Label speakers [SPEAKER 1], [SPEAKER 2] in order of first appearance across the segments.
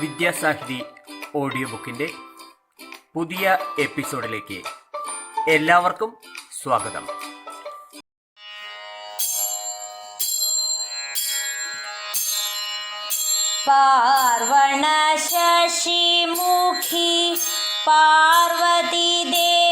[SPEAKER 1] Vidyasahithi audio ബുക്കിന്റെ പുതിയ എപ്പിസോഡിലേക്ക് എല്ലാവർക്കും സ്വാഗതം.
[SPEAKER 2] പാർവണ ശശിമുഖി പാർവതി ദേ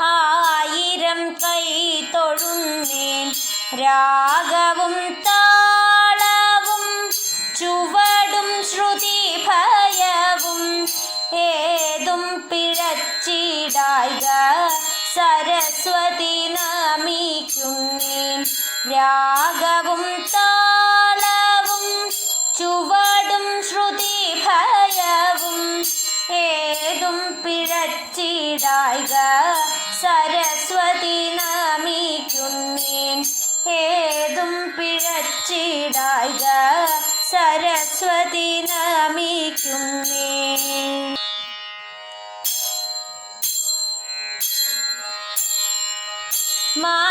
[SPEAKER 2] ആയിരം കൈ തൊഴുന്നേൻ. രാഗവും താളവും ചുവടും ശ്രുതി ഭയവും ഏതും പിഴച്ചിടായ സരസ്വതി നമിക്കുന്നേൻ. രാഗവും താളവും ചുവടും ശ്രുതി ഭയവും ഏതും പിഴച്ചിടായ സരസ്വതി നമിക്കുന്നേൻ ഏതും പിഴച്ചിടായ സരസ്വതി നമിക്കുന്നേൻ. മാ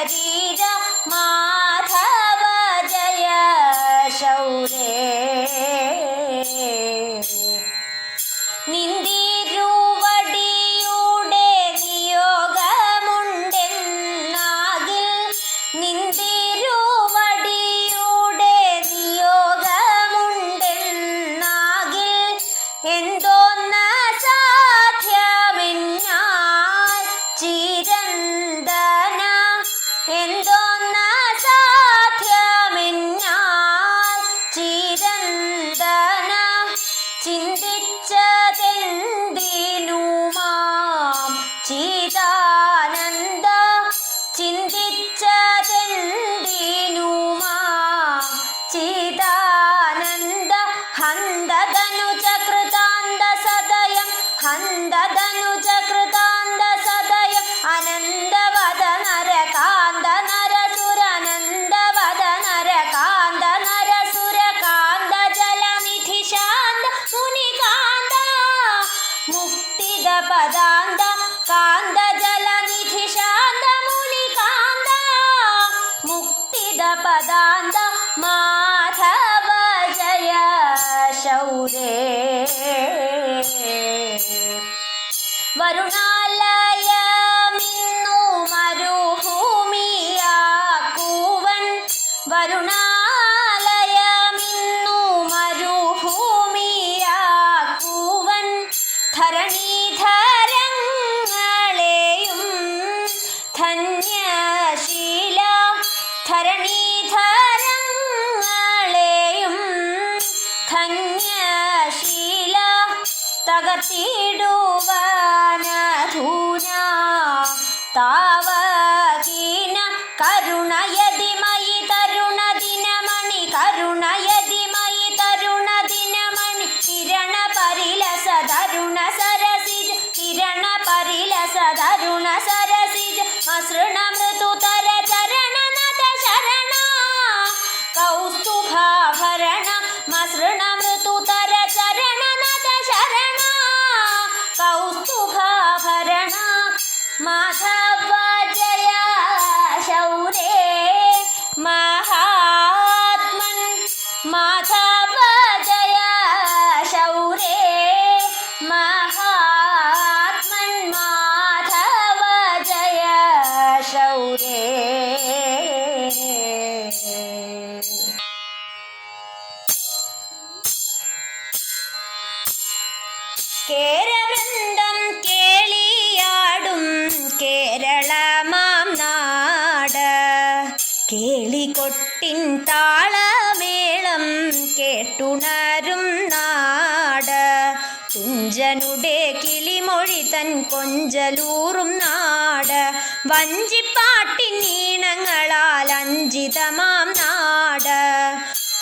[SPEAKER 2] ശരീരം കരുണാലയമിന്നു മരുഭൂമിയാക്കുവൻ. വരുണാലയമിന്നു മരുഭൂമിയാക്കുവൻ. ധരണീധ கருணையதே കേട്ടുണരും നാട്. തുഞ്ചനുടെ കിളിമൊഴി തൻ കൊഞ്ചലൂറും നാട്. വഞ്ചിപ്പാട്ടിൻ ഈണങ്ങളാൽ അഞ്ചിതമാം നാട്.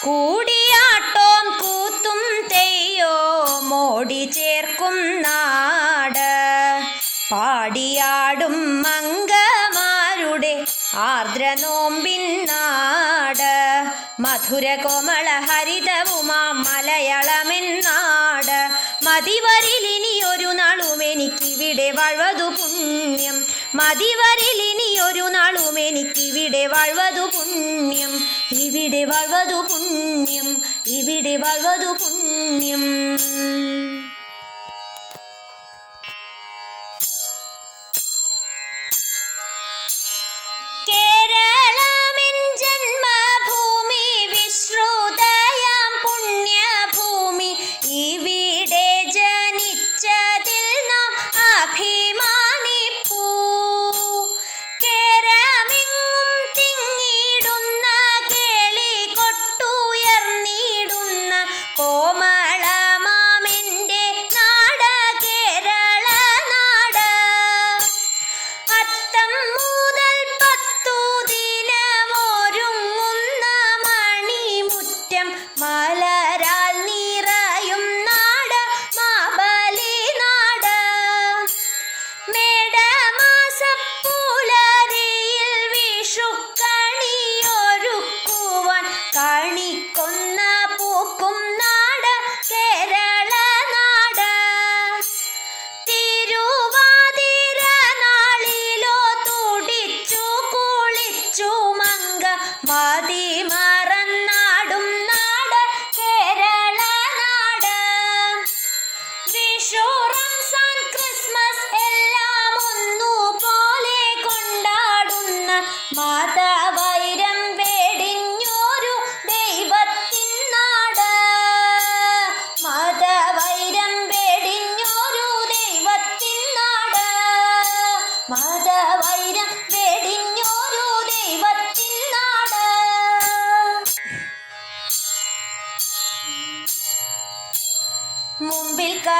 [SPEAKER 2] കൂടിയാട്ടോം കൂത്തും തെയ്യോ മോടി ചേർക്കും നാട്. പാടിയാടും മംഗമാരുടെ ആർദ്ര നോമ്പിൻ നാട് മധുര കോമള ഹരിതവുമാം മലയാളമെന്നാട്. മതിവരിലിനി ഒരു നാളും എനിക്കിവിടെ വാഴ്വതു പുണ്യം. മതിവരിലിനിയൊരു ഒരു നാളും എനിക്കിവിടെ വാഴ്വതു പുണ്യം. ഇവിടെ വാഴ്വതു പുണ്യം. ഇവിടെ വാഴ്വതു പുണ്യം.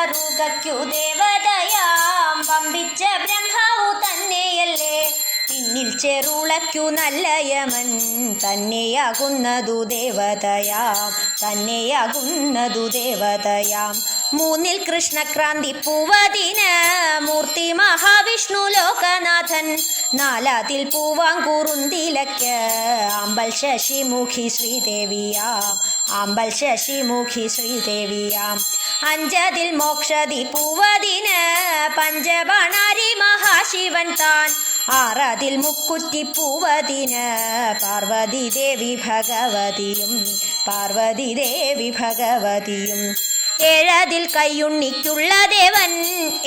[SPEAKER 2] മുമ്പിൽ കറുകയ്ക്കു ദേവതയാം. വമ്പിച്ച ബ്രഹ്മാവു തന്നെയല്ലേ? പിന്നിൽ ചെറുളയ്ക്കു നല്ല യമൻ. തന്നെയാകുന്നതു ദേവതയാം. തന്നെയാകുന്നതു ദേവതയാം. മൂന്നിൽ കൃഷ്ണക്രാന്തി പൂവതിന്. മൂർത്തി മഹാവിഷ്ണു ലോകനാഥൻ. നാലാതിൽ പൂവാങ്കുറുന്തിലയ്ക്ക് അമ്പൽ ശശിമുഖി ശ്രീദേവിയാം. ആമ്പൽ ശശിമുഖി ശ്രീദേവിയാം. അഞ്ചതിൽ മോക്ഷതി പൂവതിന് പഞ്ചബണാരി മഹാശിവൻ താൻ. ആറതിൽ മുക്കുറ്റി പൂവതിന് പാർവതി ദേവി ഭഗവതിയും പാർവതി ദേവി ഭഗവതിയും. ഏഴതിൽ കയ്യുണ്ണിക്കുള്ള ദേവൻ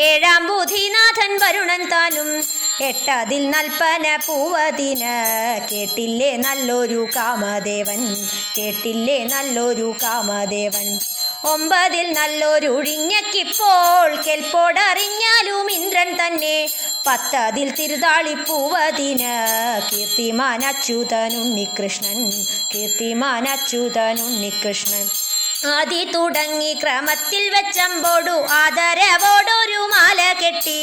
[SPEAKER 2] ഏഴാം ബുധിനാഥൻ വരുണൻ താനും. എട്ടതിൽ നൽപ്പന പൂവതിന് കേട്ടില്ലേ നല്ലൊരു കാമദേവൻ കേട്ടില്ലേ നല്ലൊരു കാമദേവൻ. ഒമ്പതിൽ നല്ലൊരു ഒഴിഞ്ഞക്കിപ്പോൾ കെൽപ്പോടറിഞ്ഞാലും ഇന്ദ്രൻ തന്നെ. പത്തതിൽ തിരുതാളിപ്പൂവതിന് കീർത്തിമാൻ അച്യുതൻ ഉണ്ണികൃഷ്ണൻ കീർത്തിമാൻ അച്യുതൻ ഉണ്ണികൃഷ്ണൻ. ആദി തുടങ്ങി ക്രമത്തിൽ വെച്ചമ്പോടു ആദരവോടൊരു മാല കെട്ടി.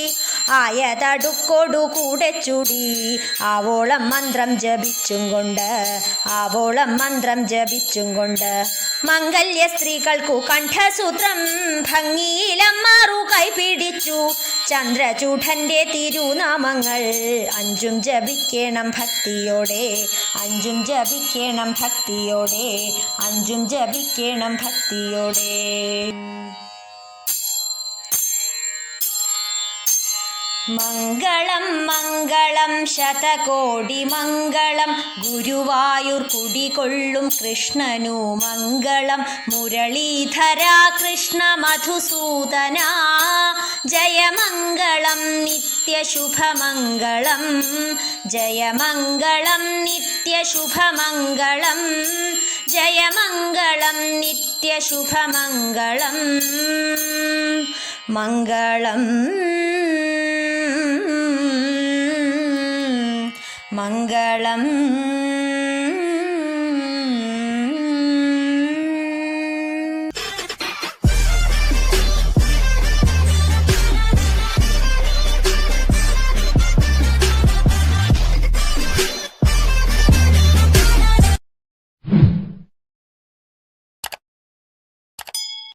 [SPEAKER 2] ആയതടുക്കോടു കൂടെ ചുടി. ആവോളം മന്ത്രം ജപിച്ചും കൊണ്ട് ആവോളം മന്ത്രം ജപിച്ചും കൊണ്ട്. മംഗല്യ സ്ത്രീകൾക്കു കണ്ഠസൂത്രം ഭംഗിയിലമ്മാറു കൈപിടിച്ചു ചന്ദ്രചൂഢന്റെ തിരുനാമങ്ങൾ അഞ്ചും ജപിക്കണം ഭക്തിയോടെ അഞ്ചും ജപിക്കണം ഭക്തിയോടെ അഞ്ചും ജപിക്കണം ഭക്തിയോടെ. മംഗളം മംഗളം ശതകോടി മംഗളം. ഗുരുവായൂർ കുടികൊള്ളും കൃഷ്ണനു മംഗളം. മുരളീധര കൃഷ്ണ മധുസൂദന. ജയമംഗളം നിത്യശുഭമംഗളം. ജയമംഗളം നിത്യശുഭമംഗളം. ജയമംഗളം നിത്യശുഭമംഗളം. മംഗളം மங்களம்.